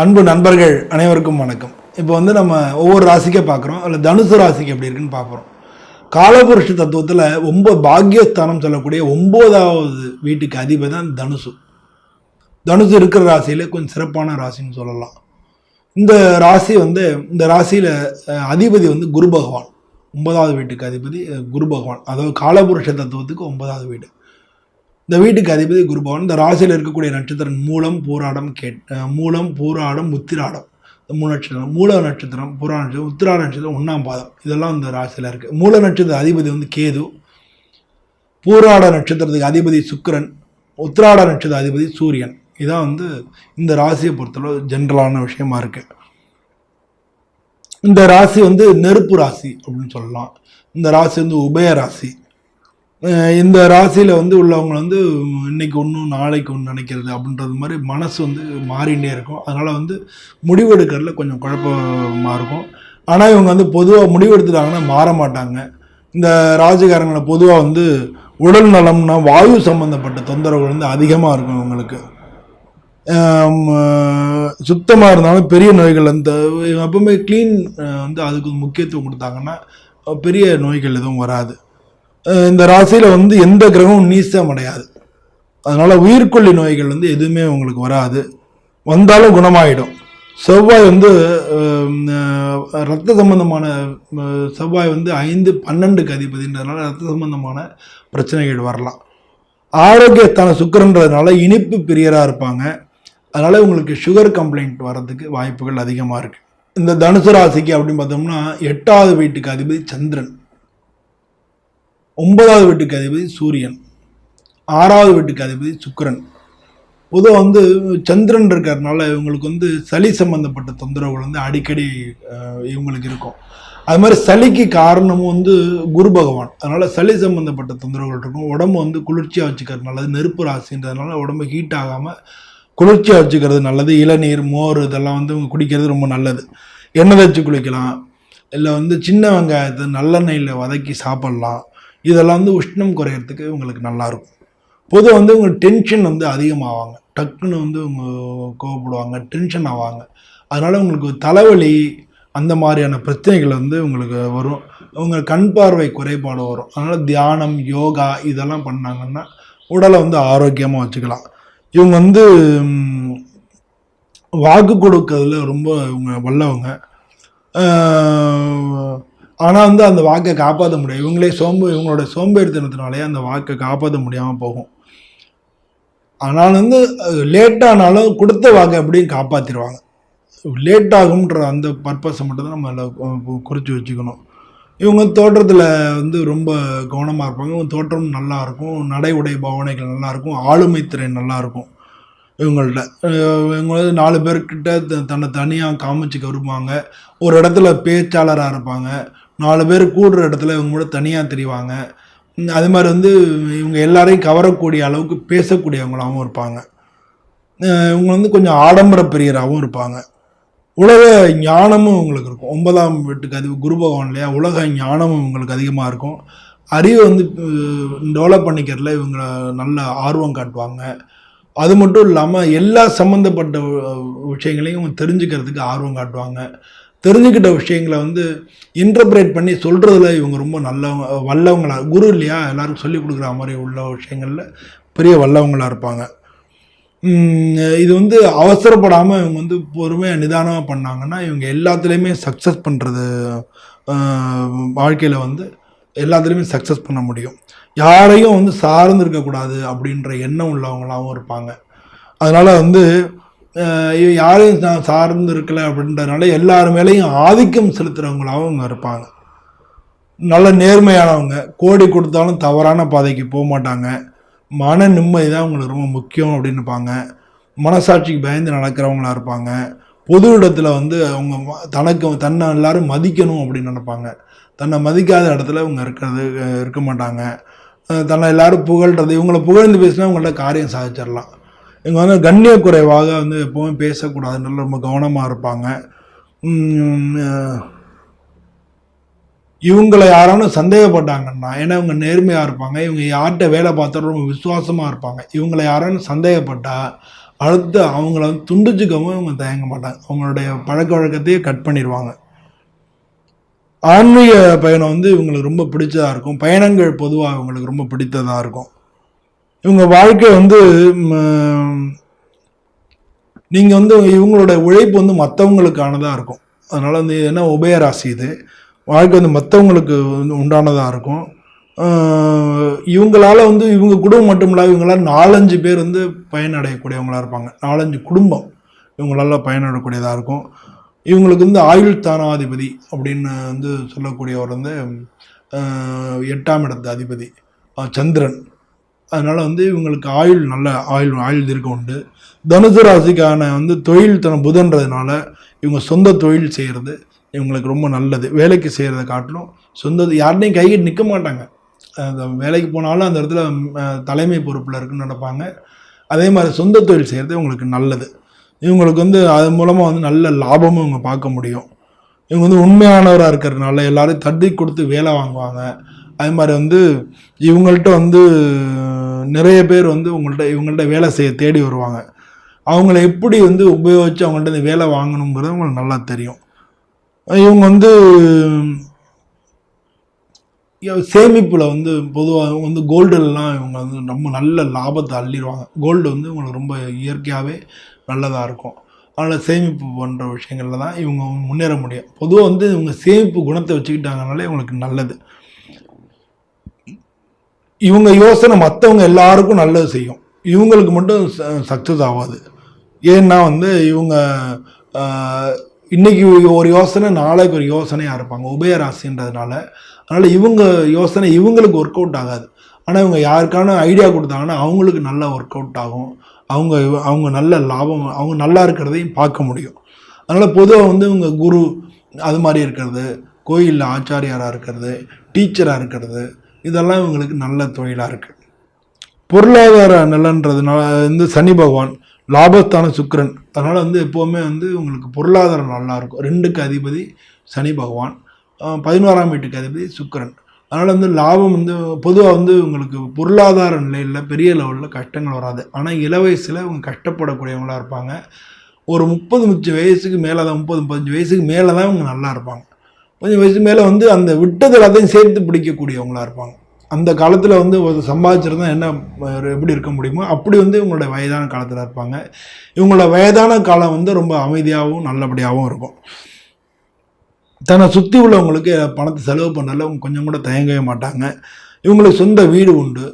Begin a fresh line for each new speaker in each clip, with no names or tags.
அன்பு நண்பர்கள் அனைவருக்கும் வணக்கம். இப்போ வந்து நம்ம ஒவ்வொரு ராசிக்கே பார்க்குறோம். அதில் தனுசு ராசிக்கு எப்படி இருக்குன்னு பார்க்குறோம் காலபுருஷ தத்துவத்தில் ரொம்ப பாக்கியஸ்தானம் சொல்லக்கூடிய ஒம்போதாவது வீட்டுக்கு அதிபதி தான் தனுசு. தனுசு இருக்கிற ராசியில கொஞ்சம் சிறப்பான ராசின்னு சொல்லலாம். இந்த ராசி வந்து இந்த ராசியில் அதிபதி வந்து குரு பகவான். ஒன்பதாவது வீட்டுக்கு அதிபதி குரு பகவான். அதாவது காலபுருஷ தத்துவத்துக்கு ஒன்பதாவது வீடு. இந்த வீட்டுக்கு அதிபதி குருபவன் இந்த ராசியில் இருக்கக்கூடிய நட்சத்திரம் மூலம் போராடம் கேட் மூலம் பூராடம் உத்திராடம். இந்த மூல நட்சத்திரம் மூல நட்சத்திரம் பூரா நட்சத்திரம் உத்திராட நட்சத்திரம் ஒன்றாம் பாதம். இதெல்லாம் இந்த ராசியில் இருக்குது மூல நட்சத்திர அதிபதி வந்து கேது. பூராட நட்சத்திரத்துக்கு அதிபதி சுக்கரன். உத்திராட நட்சத்திர அதிபதி சூரியன். இதான் வந்து இந்த ராசியை பொறுத்தளவு ஜென்ரலான விஷயமா இருக்குது இந்த ராசி வந்து நெருப்பு ராசி அப்படின்னு சொல்லலாம். இந்த ராசி வந்து உபய ராசி. இந்த ராசியில் வந்து உள்ளவங்க வந்து இன்னைக்கு ஒன்றும் நாளைக்கு ஒன்று நினைக்கிறது அப்படின்றது மாதிரி மனசு வந்து மாறிண்டே இருக்கும். அதனால் வந்து முடிவெடுக்கிறதுல கொஞ்சம் குழப்பமாக இருக்கும். ஆனால் இவங்க வந்து பொதுவாக முடிவெடுத்துட்டாங்கன்னா மாற மாட்டாங்க. இந்த ராஜகாரங்களை பொதுவாக வந்து உடல் நலம்னா வாயு சம்மந்தப்பட்ட தொந்தரவுகள் வந்து அதிகமாக இருக்கும் இவங்களுக்கு. சுத்தமாக இருந்தாலும் பெரிய நோய்கள் அந்த எப்பவுமே க்ளீன் வந்து அதுக்கு முக்கியத்துவம் கொடுத்தாங்கன்னா பெரிய நோய்கள் எதுவும் வராது. இந்த ராசியில் வந்து எந்த கிரகமும் நீசம் அடையாது. அதனால் உயிர்கொல்லி நோய்கள் வந்து எதுவுமே உங்களுக்கு வராது. வந்தாலும் குணமாயிடும். செவ்வாய் வந்து ரத்த சம்பந்தமான செவ்வாய் வந்து ஐந்து பன்னெண்டுக்கு அதிபதின்றதுனால ரத்த சம்பந்தமான பிரச்சனைகள் வரலாம். ஆரோக்கியத்தான சுக்கரன்றதுனால இனிப்பு பிரியராக இருப்பாங்க. அதனால் உங்களுக்கு சுகர் கம்ப்ளைண்ட் வர்றதுக்கு வாய்ப்புகள் அதிகமாக இருக்குது இந்த தனுசு ராசிக்கு அப்படின்னு பார்த்தோம்னா எட்டாவது வீட்டுக்கு அதிபதி சந்திரன். ஒன்பதாவது வீட்டுக்கு அதிபதி சூரியன். ஆறாவது வீட்டுக்கு அதிபதி சுக்கரன். பொதுவாக வந்து சந்திரன் இருக்கிறதுனால இவங்களுக்கு வந்து சளி சம்பந்தப்பட்ட தொந்தரவுகள் வந்து அடிக்கடி இவங்களுக்கு இருக்கும். அது மாதிரி சளிக்கு காரணமும் வந்து குரு பகவான். அதனால் சளி சம்பந்தப்பட்ட தொந்தரவுகள் இருக்கும். உடம்பு வந்து குளிர்ச்சியாக வச்சுக்கிறது நல்லது. நெருப்பு ராசின்றதுனால உடம்பு ஹீட் ஆகாமல் குளிர்ச்சியாக வச்சுக்கிறது நல்லது. இளநீர் மோர் இதெல்லாம் வந்து குடிக்கிறது ரொம்ப நல்லது. எண்ணெய் வச்சு குளிக்கலாம். இல்லை வந்து சின்ன வெங்காயத்தை நல்லெண்ணெயில் வதக்கி சாப்பிட்லாம். இதெல்லாம் வந்து உஷ்ணம் குறையிறதுக்கு உங்களுக்கு நல்லாயிருக்கும். பொதுவாக வந்து உங்கள் டென்ஷன் வந்து அதிகமாவாங்க. டக்குன்னு வந்து அவங்க கோவப்படுவாங்க டென்ஷன் ஆவாங்க. அதனால் உங்களுக்கு தலைவலி அந்த மாதிரியான பிரச்சனைகள் வந்து உங்களுக்கு வரும். உங்க கண் பார்வை குறைபாடு வரும். அதனால் தியானம் யோகா இதெல்லாம் பண்ணாங்கன்னா உடலை வந்து ஆரோக்கியமாக வச்சுக்கலாம். இவங்க வந்து வாக்கு கொடுக்கறதுல ரொம்ப இவங்க வல்லவங்க. ஆனால் வந்து அந்த வாக்கை காப்பாற்ற முடியாது. இவங்களே சோம்பு இவங்களோட சோம்பேறித்தனத்தினாலே அந்த வாக்கை காப்பாற்ற முடியாமல் போகும். ஆனால் வந்து லேட்டானாலும் கொடுத்த வாக்கை எப்படியும் காப்பாற்றிடுவாங்க லேட் ஆகும்ன்ற அந்த பர்பஸை மட்டும்தான் நம்ம அதில் குறித்து வச்சுக்கணும். இவங்க தோற்றத்தில் வந்து ரொம்ப கவனமாக இருப்பாங்க. இவங்க தோற்றம் நல்லா இருக்கும். நடை உடை பாவனைகள் நல்லா இருக்கும். ஆளுமை திறன் இவங்கள்ட்ட இவங்க வந்து நாலு பேர்கிட்ட த- தன்னை தனியாக காமிச்சுக்க விரும்புவாங்க ஒரு இடத்துல பேச்சாளராக இருப்பாங்க. நாலு பேர் கூடுற இடத்துல இவங்க கூட தனியாக தெரிவாங்க. அது மாதிரி வந்து இவங்க எல்லாரையும் கவரக்கூடிய அளவுக்கு பேசக்கூடியவங்களாகவும் இருப்பாங்க. இவங்க வந்து கொஞ்சம் ஆடம்பர பிரியராகவும் இருப்பாங்க. உலக ஞானமும் இவங்களுக்கு இருக்கும். ஒன்பதாம் வீட்டுக்கு அது குரு பகவான் இல்லையா? உலக ஞானமும் உங்களுக்கு அதிகமாக இருக்கும். அறிவை வந்து டெவலப் பண்ணிக்கிறதுல இவங்க நல்ல ஆர்வம் காட்டுவாங்க. அது மட்டும் இல்லாமல் எல்லா சம்மந்தப்பட்ட விஷயங்களையும் இவங்க தெரிஞ்சுக்கிறதுக்கு ஆர்வம் காட்டுவாங்க. தெரிஞ்சுக்கிட்ட விஷயங்களை வந்து இன்டர்பிரேட் பண்ணி சொல்கிறதுல இவங்க ரொம்ப நல்லவங்க வல்லவங்களா? குரு இல்லையா? எல்லாருக்கும் சொல்லி கொடுக்குற மாதிரி உள்ள விஷயங்களில் பெரிய வல்லவங்களாக இருப்பாங்க. இது வந்து அவசரப்படாமல் இவங்க வந்து பொறுமையாக நிதானமாக பண்ணாங்கன்னா இவங்க எல்லாத்துலேயுமே சக்ஸஸ் பண்ணுறது வாழ்க்கையில் வந்து எல்லாத்துலேயுமே சக்ஸஸ் பண்ண முடியும். யாரையும் வந்து சார்ந்து இருக்கக்கூடாது அப்படின்ற எண்ணம் உள்ளவங்களாகவும் இருப்பாங்க. அதனால் வந்து யாரையும் சா- சார்ந்து இருக்கலை அப்படின்றதுனால எல்லார் மேலேயும் ஆதிக்கம் செலுத்துகிறவங்களாகவும் இவங்க இருப்பாங்க. நல்ல நேர்மையானவங்க. கோடி கொடுத்தாலும் தவறான பாதைக்கு போக மாட்டாங்க. மன நிம்மதி தான் அவங்களுக்கு ரொம்ப முக்கியம் அப்படின்னு இருப்பாங்க. மனசாட்சிக்கு பயந்து நடக்கிறவங்களா இருப்பாங்க. பொது இடத்துல வந்து அவங்க ம- தனக்கு தன்னை எல்லாரும் மதிக்கணும் அப்படின்னு நினைப்பாங்க. தன்னை மதிக்காத இடத்துல இவங்க இருக்கிறது இருக்க மாட்டாங்க. தன்னை எல்லாரும் புகழ்றது இவங்களை புகழ்ந்து பேசினா அவங்கள்ட்ட காரியம் சாதிச்சிடலாம். இவங்க வந்து கண்ணிய குறைவாக வந்து பேசக்கூடாது நல்ல ரொம்ப கவனமாக இருப்பாங்க. இவங்களை யாராலும் சந்தேகப்பட்டாங்கன்னா ஏன்னா இவங்க நேர்மையாக இருப்பாங்க. இவங்க யார்கிட்ட வேலை பார்த்தாலும் ரொம்ப விசுவாசமாக இருப்பாங்க. இவங்களை யாராலும் சந்தேகப்பட்டால் அடுத்து அவங்கள வந்து துண்டிச்சுக்கவும் இவங்க தயங்க மாட்டாங்க. அவங்களுடைய பழக்க வழக்கத்தையே கட் பண்ணிடுவாங்க. ஆன்மீக பயணம் வந்து இவங்களுக்கு ரொம்ப பிடிச்சதாக இருக்கும். பயணங்கள் பொதுவாக இவங்களுக்கு ரொம்ப பிடித்ததாக இருக்கும். இவங்க வாழ்க்கை வந்து நீங்கள் வந்து இவங்களோட உழைப்பு வந்து மற்றவங்களுக்கானதாக இருக்கும். அதனால் வந்து என்ன உபயராசி இது. வாழ்க்கை வந்து மற்றவங்களுக்கு வந்து உண்டானதாக இருக்கும். இவங்களால் வந்து இவங்க குடும்பம் மட்டும் இல்லாத இவங்களால் நாலஞ்சு பேர் வந்து பயனடையக்கூடியவங்களா இருப்பாங்க. நாலஞ்சு குடும்பம் இவங்களால் பயனடையக்கூடியதாக இருக்கும். இவங்களுக்கு வந்து ஆயுள் தானாதிபதி அப்படின்னு வந்து சொல்லக்கூடியவர் வந்து எட்டாம் இடத்து அதிபதி சந்திரன். அதனால் வந்து இவங்களுக்கு ஆயுள் நல்ல ஆயுள் ஆயுள் தீர்க்கம் உண்டு. தனுசு ராசிக்கான வந்து தொழில் தன புதன்றதுனால இவங்க சொந்த தொழில் செய்கிறது இவங்களுக்கு ரொம்ப நல்லது. வேலைக்கு செய்கிறத காட்டிலும் சொந்த யார்டையும் கைகிட்டு நிற்க மாட்டாங்க. அந்த வேலைக்கு போனாலும் அந்த இடத்துல தலைமை பொறுப்பில் இருக்குன்னு நடப்பாங்க. அதே மாதிரி சொந்த தொழில் செய்கிறது இவங்களுக்கு நல்லது. இவங்களுக்கு வந்து அது மூலமாக வந்து நல்ல லாபமும் இவங்க பார்க்க முடியும். இவங்க வந்து உண்மையானவராக இருக்கிறதுனால எல்லாரையும் தட்டி கொடுத்து வேலை வாங்குவாங்க. அதே மாதிரி வந்து இவங்கள்ட்ட வந்து நிறைய பேர் வந்து உங்கள்கிட்ட இவங்கள்ட்ட வேலை செய்ய தேடி வருவாங்க. அவங்கள எப்படி வந்து உபயோகித்து அவங்கள்ட்ட இந்த வேலை வாங்கணுங்கிறது உங்களுக்கு நல்லா தெரியும். இவங்க வந்து சேமிப்பில் வந்து பொதுவாக வந்து கோல்டுலாம் இவங்க வந்து ரொம்ப நல்ல லாபத்தை அள்ளிடுவாங்க. கோல்டு வந்து இவங்களுக்கு ரொம்ப இயற்கையாகவே நல்லதாக இருக்கும். அதனால் சேமிப்பு போன்ற விஷயங்களில் தான் இவங்க முன்னேற முடியும். பொதுவாக வந்து இவங்க சேமிப்பு குணத்தை வச்சுக்கிட்டாங்கனாலே இவங்களுக்கு நல்லது. இவங்க யோசனை மற்றவங்க எல்லாருக்கும் நல்லது செய்யும். இவங்களுக்கு மட்டும் சக்ஸஸ் ஆகாது ஏன்னா வந்து இவங்க இன்றைக்கி ஒரு யோசனை நாளைக்கு ஒரு யோசனையாக இருப்பாங்க. உபயராசின்றதுனால அதனால் இவங்க யோசனை இவங்களுக்கு ஒர்க் அவுட் ஆகாது. ஆனால் இவங்க யாருக்கான ஐடியா கொடுத்தாங்கன்னா அவங்களுக்கு நல்லா ஒர்க் அவுட் ஆகும். அவங்க அவங்க நல்ல லாபம் அவங்க நல்லா இருக்கிறதையும் பார்க்க முடியும். அதனால் பொதுவாக வந்து இவங்க குரு அது மாதிரி இருக்கிறது. கோயிலில் ஆச்சாரியாராக இருக்கிறது டீச்சராக இருக்கிறது. இதெல்லாம் இவங்களுக்கு நல்ல தொழிலாக இருக்குது பொருளாதார நலன்றதுனால வந்து சனி பகவான் லாபஸ்தான சுக்கரன் அதனால் வந்து எப்போவுமே வந்து உங்களுக்கு பொருளாதாரம் நல்லா இருக்கும். ரெண்டுக்கு அதிபதி சனி பகவான் பதினோராம் வீட்டுக்கு அதிபதி சுக்கரன். அதனால் வந்து லாபம் வந்து பொதுவாக வந்து உங்களுக்கு பொருளாதார நிலையில் பெரிய லெவலில் கஷ்டங்கள் வராது. ஆனால் இள வயசில் இவங்க கஷ்டப்படக்கூடியவங்களா இருப்பாங்க. ஒரு முப்பது முப்பது வயசுக்கு மேலே தான் முப்பது முப்பத்தஞ்சு வயசுக்கு மேலே தான் இவங்க நல்லா இருப்பாங்க. கொஞ்சம் வயசு மேலே வந்து அந்த விட்டது எல்லாத்தையும் சேர்த்து பிடிக்கக்கூடியவங்களாக இருப்பாங்க. அந்த காலத்தில் வந்து ஒரு சம்பாதிச்சிருந்தா என்ன ஒரு எப்படி இருக்க முடியுமோ அப்படி வந்து இவங்களோட வயதான காலத்தில் இருப்பாங்க. இவங்களோட வயதான காலம் வந்து ரொம்ப அமைதியாகவும் நல்லபடியாகவும் இருக்கும். தன்னை சுற்றி உள்ளவங்களுக்கு பணத்தை செலவு பண்ணல அவங்க கொஞ்சம் கூட தயங்கவே மாட்டாங்க. இவங்களுக்கு சொந்த வீடு உண்டு.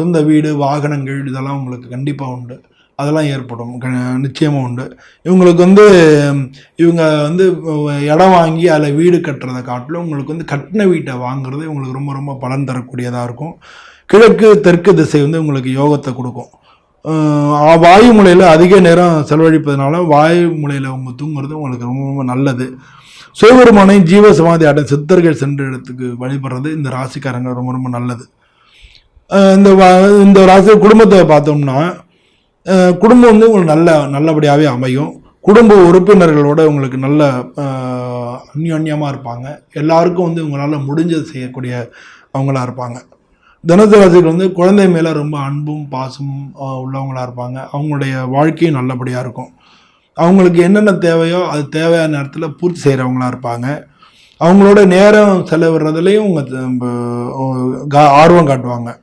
சொந்த வீடு வாகனங்கள் இதெல்லாம் உங்களுக்கு கண்டிப்பாக உண்டு. அதெல்லாம் ஏற்படும். க- நிச்சயமாக உண்டு. இவங்களுக்கு வந்து இவங்க வந்து இடம் வாங்கி அதில் வீடு கட்டுறதை காட்டிலும் உங்களுக்கு வந்து கட்டின வீட்டை வாங்குறது இவங்களுக்கு ரொம்ப ரொம்ப பலன் தரக்கூடியதாக இருக்கும். கிழக்கு தெற்கு திசை வந்து உங்களுக்கு யோகத்தை கொடுக்கும். வாயு முலையில் அதிக நேரம் செலவழிப்பதனால வாயு முலையில் அவங்க தூங்குறது உங்களுக்கு ரொம்ப ரொம்ப நல்லது. சிவபெருமானை ஜீவ சமாதி அடை சித்தர்கள் சென்ற இடத்துக்கு வழிபடுறது இந்த ராசிக்காரங்க ரொம்ப ரொம்ப நல்லது. இந்த வா- இந்த ராசி குடும்பத்தை பார்த்தோம்னா குடும்பம் வந்து உங்களுக்கு நல்ல நல்லபடியாகவே அமையும். குடும்ப உறுப்பினர்களோட உங்களுக்கு நல்ல அந்யோன்யமாக இருப்பாங்க. எல்லாருக்கும் வந்து உங்களால் முடிஞ்சது செய்யக்கூடிய அவங்களா இருப்பாங்க. தனுசு வந்து குழந்தை மேலே ரொம்ப அன்பும் பாசமும் உள்ளவங்களாக உள்ளவங்களா இருப்பாங்க. அவங்களுடைய வாழ்க்கையும் நல்லபடியாக இருக்கும். அவங்களுக்கு என்னென்ன தேவையோ அது தேவையான நேரத்தில் பூர்த்தி செய்கிறவங்களா இருப்பாங்க. அவங்களோட நேரம் செலவிடுறதுலையும் உங்கள் கா- ஆர்வம் காட்டுவாங்க.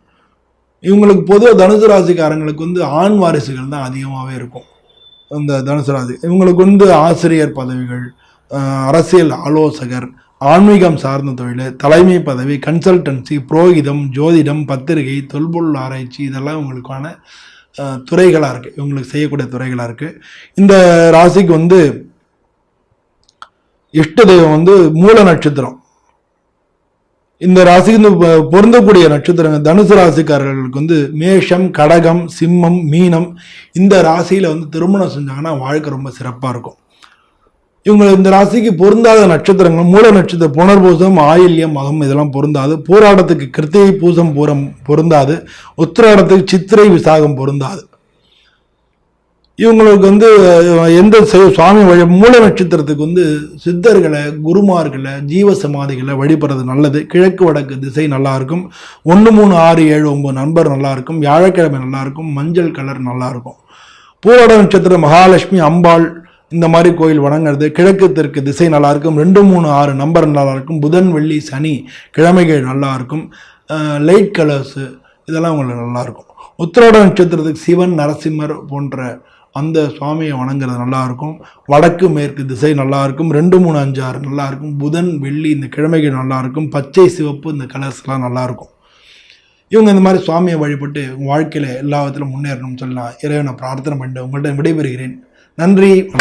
இவங்களுக்கு பொதுவாக தனுசு ராசிக்காரங்களுக்கு வந்து ஆண் வாரிசுகள் தான் அதிகமாகவே இருக்கும். இந்த தனுசு ராசி. இவங்களுக்கு வந்து ஆசிரியர் பதவிகள் அரசியல் ஆலோசகர் ஆன்மீகம் சார்ந்த தொழில் தலைமை பதவி கன்சல்டன்சி புரோகிதம் ஜோதிடம் பத்திரிகை தொல்பொருள் ஆராய்ச்சி இதெல்லாம் இவங்களுக்கான துறைகளாக இருக்குது இவங்களுக்கு செய்யக்கூடிய துறைகளாக இருக்குது இந்த ராசிக்கு வந்து இஷ்ட தெய்வம் வந்து மூல நட்சத்திரம். இந்த ராசிக்கு வந்து பொருந்தக்கூடிய நட்சத்திரங்கள் தனுசு ராசிக்காரர்களுக்கு வந்து மேஷம் கடகம் சிம்மம் மீனம் இந்த ராசியில் வந்து திருமணம் செஞ்சாங்கன்னா வாழ்க்கை ரொம்ப சிறப்பாக இருக்கும். இவங்க இந்த ராசிக்கு பொருந்தாத நட்சத்திரங்கள் மூல நட்சத்திரம் புனர்பூசம் ஆயில்யம் மகம் இதெல்லாம் பொருந்தாது. போராட்டத்துக்கு கிருத்திகை பூசம் பூரம் பொருந்தாது. உத்திராடத்துக்கு சித்திரை விசாகம் பொருந்தாது. இவங்களுக்கு வந்து எந்த சுவாமி வழி மூல நட்சத்திரத்துக்கு வந்து சித்தர்களை குருமார்களை ஜீவ சமாதிகளை வழிபடுறது நல்லது. கிழக்கு வடக்கு திசை நல்லாயிருக்கும் ஒன்று மூணு ஆறு ஏழு ஒம்பது நண்பர் நல்லாயிருக்கும் வியாழக்கிழமை நல்லாயிருக்கும் மஞ்சள் கலர் நல்லாயிருக்கும் பூரோட நட்சத்திரம் மகாலட்சுமி அம்பாள் இந்த மாதிரி கோயில் வணங்குறது. கிழக்கு தெற்கு திசை நல்லாயிருக்கும் ரெண்டு மூணு ஆறு நம்பர் நல்லா இருக்கும் புதன் வெள்ளி சனி கிழமைகள் நல்லாயிருக்கும் லைட் கலர்ஸு இதெல்லாம் உங்களுக்கு நல்லாயிருக்கும் உத்திரோட நட்சத்திரத்துக்கு சிவன் நரசிம்மர் போன்ற அந்த சுவாமியை வணங்குறது நல்லாயிருக்கும். வடக்கு மேற்கு திசை நல்லாயிருக்கும். ரெண்டு மூணு அஞ்சு ஆறு நல்லா இருக்கும் புதன் வெள்ளி இந்த கிழமைகள் நல்லாயிருக்கும். பச்சை சிவப்பு இந்த கலர்ஸ்லாம் நல்லாயிருக்கும். இவங்க இந்த மாதிரி சுவாமியை வழிபட்டு வாழ்க்கையில் எல்லா விதத்திலும் முன்னேறணும்னு சொல்லலாம். இறைவனை பிரார்த்தனை பண்ணிட்டு உங்கள்கிட்ட விடைபெறுகிறேன். நன்றி